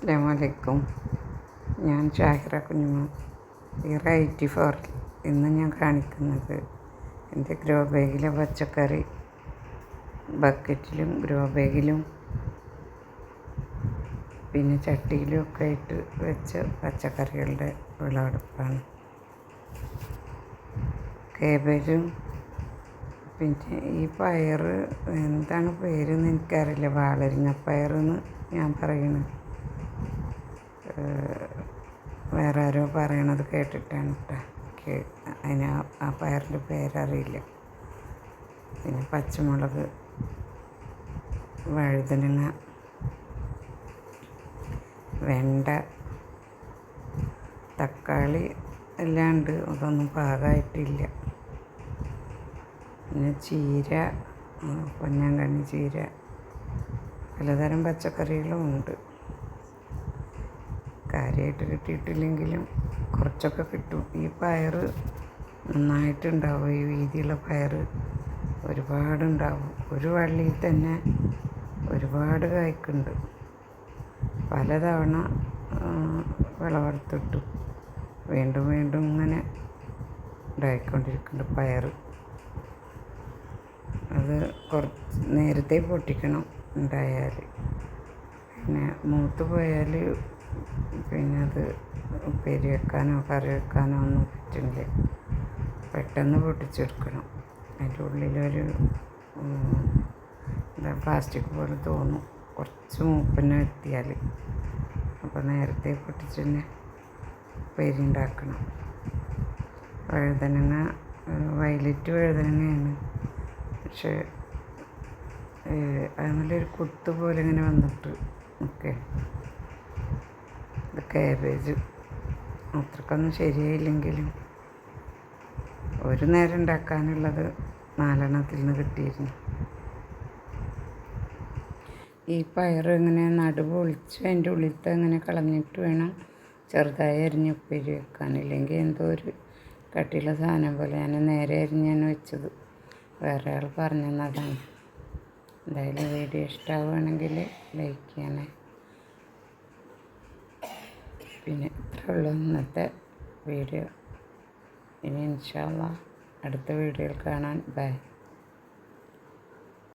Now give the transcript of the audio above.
അസ്സാം വലൈക്കും ഞാൻ ഷാഹിറ കുഞ്ഞുമ ഇറ എയ്റ്റി ഫോർ ഇന്ന് ഞാൻ കാണിക്കുന്നത് എന്റെ ഗ്രോ ബാഗിലെ പച്ചക്കറി ബക്കറ്റിലും ഗ്രോ ബാഗിലും പിന്നെ ചട്ടിയിലും ഒക്കെ ഇട്ട് വെച്ച പച്ചക്കറികളുടെ വിളവെടുപ്പാണ്. കേബേജും പിന്നെ ഈ പയർ എന്താണ് പേരെന്ന് എനിക്കറിയില്ല. വാളരിങ്ങ പയറെന്ന് ഞാൻ പറയുന്നത് വേറെ ആരോ പറയണത് കേട്ടിട്ടാണ് കേട്ടോ അതിന് ആ- പയറിന്റെ പേരറിയില്ല. പിന്നെ പച്ചമുളക് വഴുതനങ്ങ വെണ്ട തക്കാളി എല്ലാം ഉണ്ട്. അതൊന്നും പാകമായിട്ടില്ല. പിന്നെ ചീര പൊന്നാങ്കണ്ണി ചീര പലതരം പച്ചക്കറികളും ഉണ്ട്. കാര്യമായിട്ട് കിട്ടിയിട്ടില്ലെങ്കിലും കുറച്ചൊക്കെ കിട്ടും. ഈ പയർ നന്നായിട്ടുണ്ടാവും. ഈ വീതിയുള്ള പയർ ഒരുപാടുണ്ടാവും. ഒരു വള്ളിയിൽ തന്നെ ഒരുപാട് കായ്ക്കുണ്ട് പലതവണ വിളവെടുത്തിട്ടു. വീണ്ടും വീണ്ടും ഇങ്ങനെ ഉണ്ടായിക്കൊണ്ടിരിക്കുന്നുണ്ട് പയർ. അത് കുറച്ച് നേരത്തെ പൊട്ടിക്കണം. ഉണ്ടായാൽ പിന്നെ മൂത്ത് പോയാൽ പിന്നെ അത് ഉപ്പേരി വെക്കാനോ കറി വെക്കാനോ ഒന്നും പറ്റില്ല. പെട്ടെന്ന് പൊട്ടിച്ചെടുക്കണം. അതിന്റെ ഉള്ളിലൊരു എന്താ പ്ലാസ്റ്റിക് പോലെ തോന്നും. കുറച്ച് മൂപ്പന്നെ എത്തിയാൽ അപ്പോൾ നേരത്തെ പൊട്ടിച്ച് തന്നെ ഉപ്പേരി ഉണ്ടാക്കണം. വഴുതനങ്ങ വയലറ്റ് വഴുതനങ്ങയാണ്. പക്ഷേ ഒരു കുത്ത് പോലെ ഇങ്ങനെ വന്നിട്ട് ഇത് കാബേജ്. അത്രക്കൊന്നും ശരിയായില്ലെങ്കിലും ഒരു നേരം ഉണ്ടാക്കാനുള്ളത് നാലെണ്ണത്തിൽ നിന്ന് കിട്ടിയിരുന്നു. ഈ പയർ ഇങ്ങനെ നടുവ് ഒളിച്ച് അതിന്റെ ഉള്ളിലത്തെ ഇങ്ങനെ കളഞ്ഞിട്ട് വേണം ചെറുതായി അരിഞ്ഞ് ഉപ്പേരി വെക്കാൻ. ഇല്ലെങ്കിൽ എന്തോ ഒരു കട്ടിയുള്ള സാധനം പോലെ ഞാൻ നേരെ അരിഞ്ഞാണ് വെച്ചത്. വേറെ ആൾ പറഞ്ഞു തന്നതാണ് എന്തായാലും വീഡിയോ ഇഷ്ടമാവുകയാണെങ്കിൽ ലൈക്ക് ചെയ്യണേ പിന്നെ ഇത്രയുള്ളൂ ഇന്നത്തെ വീഡിയോ. ഇനി ഇൻഷാല്ല അടുത്ത വീഡിയോയിൽ കാണാൻ. ബൈ.